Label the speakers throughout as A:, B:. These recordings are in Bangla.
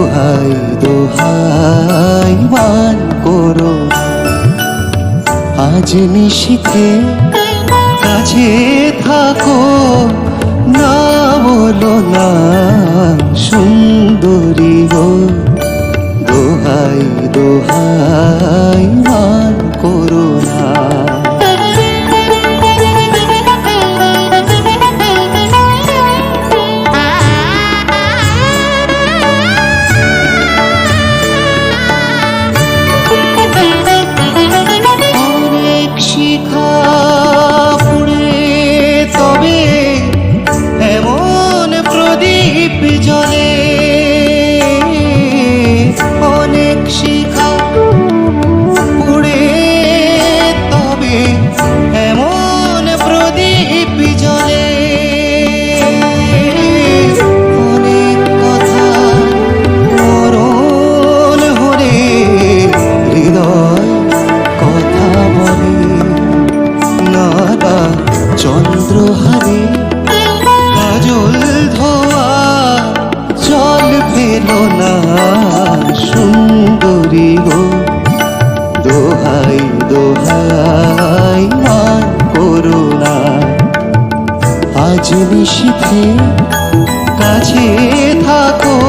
A: দোহাই দোহাই মান করো। আজ নিশিতে কাছে থাকো না বলো যদি নিশীথে কাছে থাকো।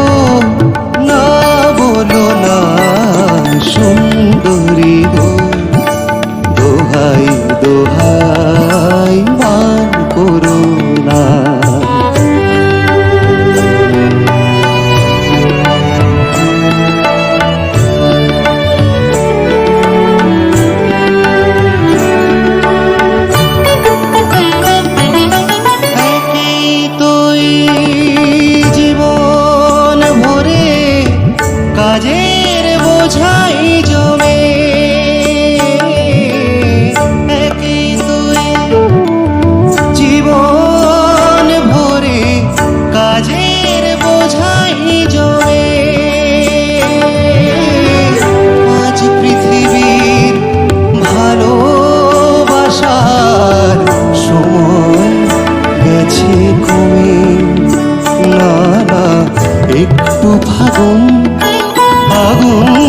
A: একটু ফাগুন ফাগুন